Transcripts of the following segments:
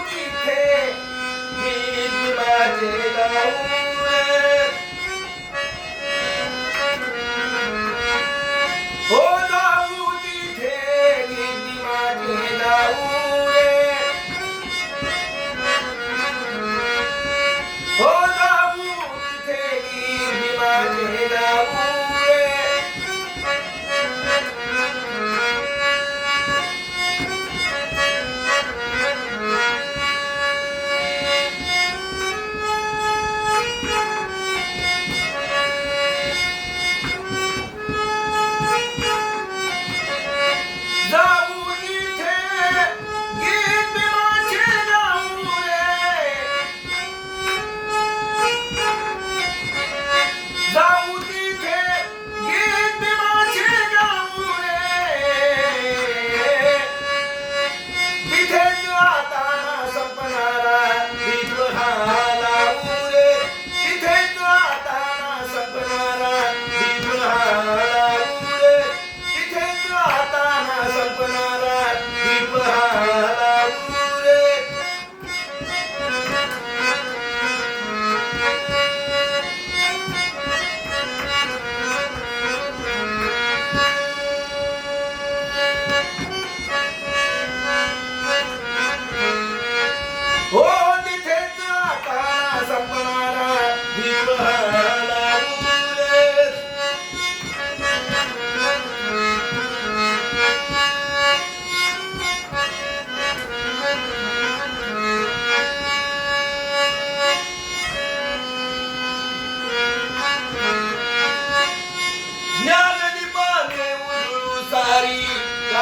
तिथे मी माझे नाव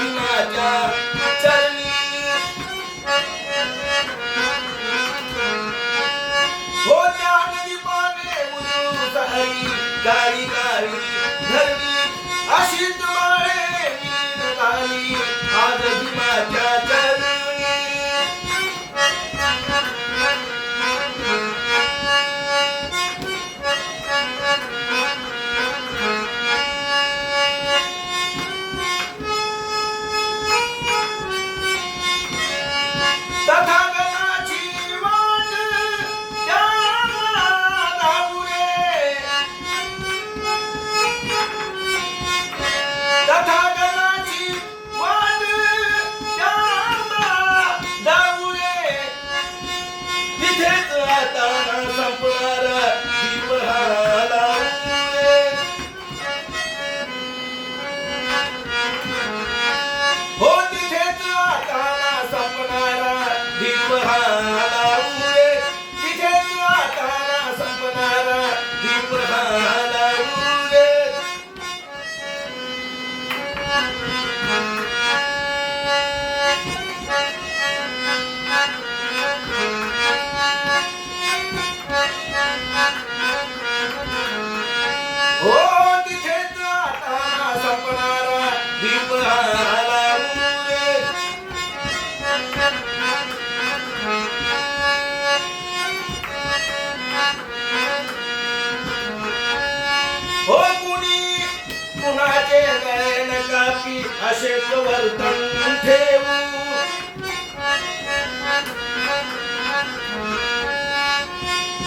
माझ्या चरणी हो ज्ञानदी गाडी गाडी अशी तुम्हाला असेच वर्तन ठेवू.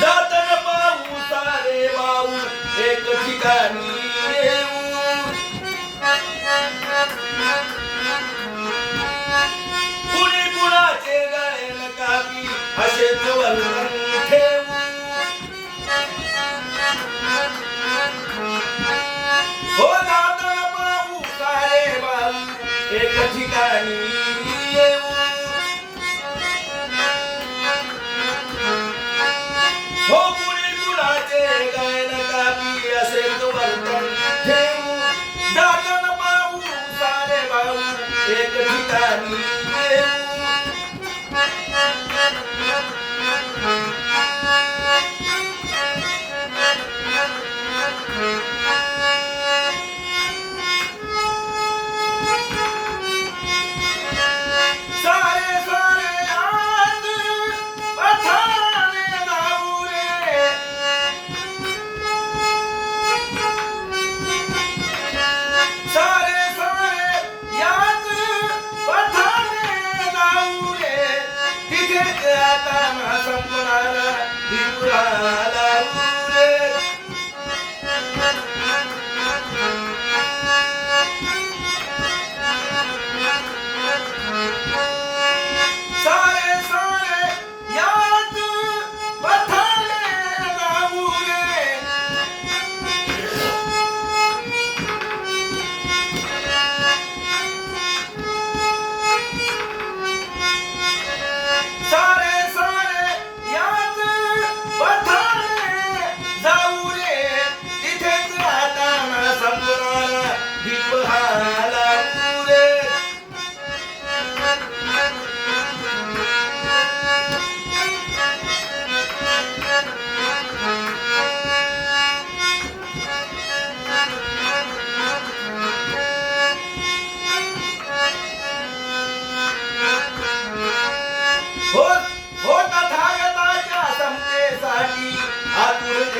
जातन पाऊ सारे वाऊ एक ठिकाणी येऊ. कुणी कुणाचे गायन कापी असेच वर्तन ठेवू. हो ना ایک اکھی کہانی کے میں ہو پوری کڑا دے نہ کہیں آسی تو برتن کے میں دا تن आता समजून आला दिवला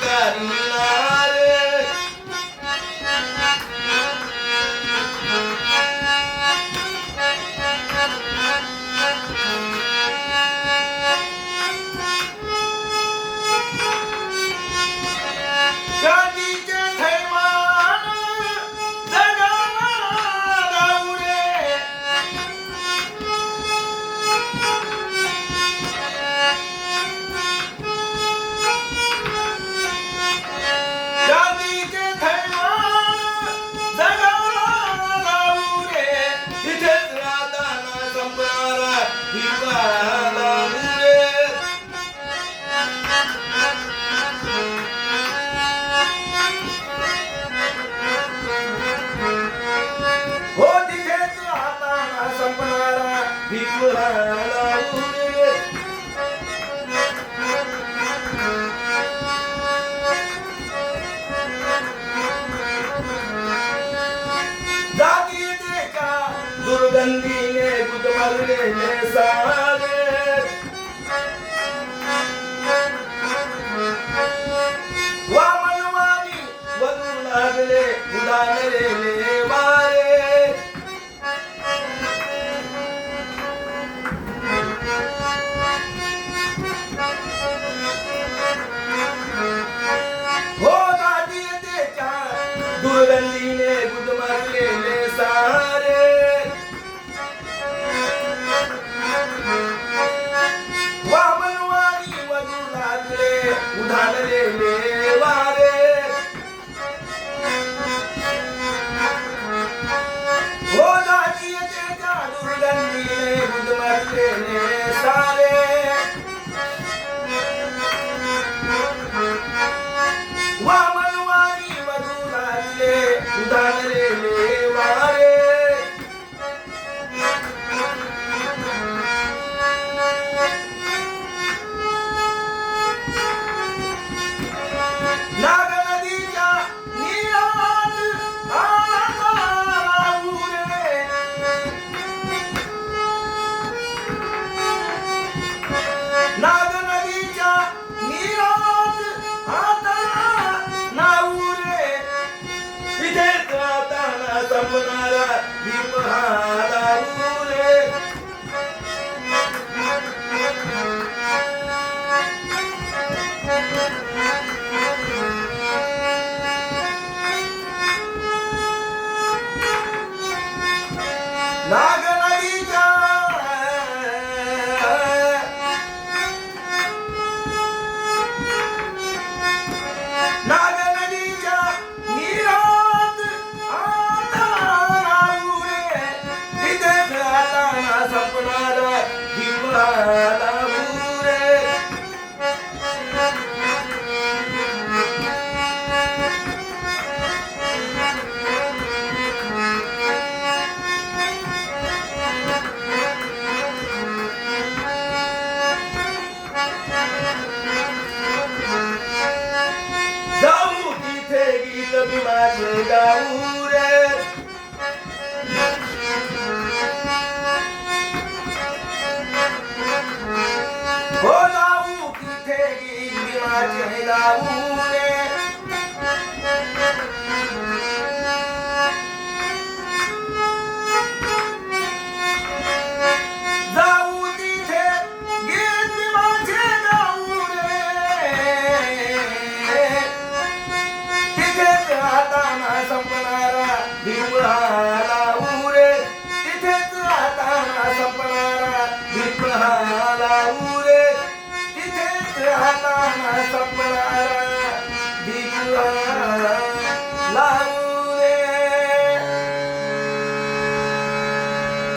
that. தந்திலே குத்தமருளே நேசா la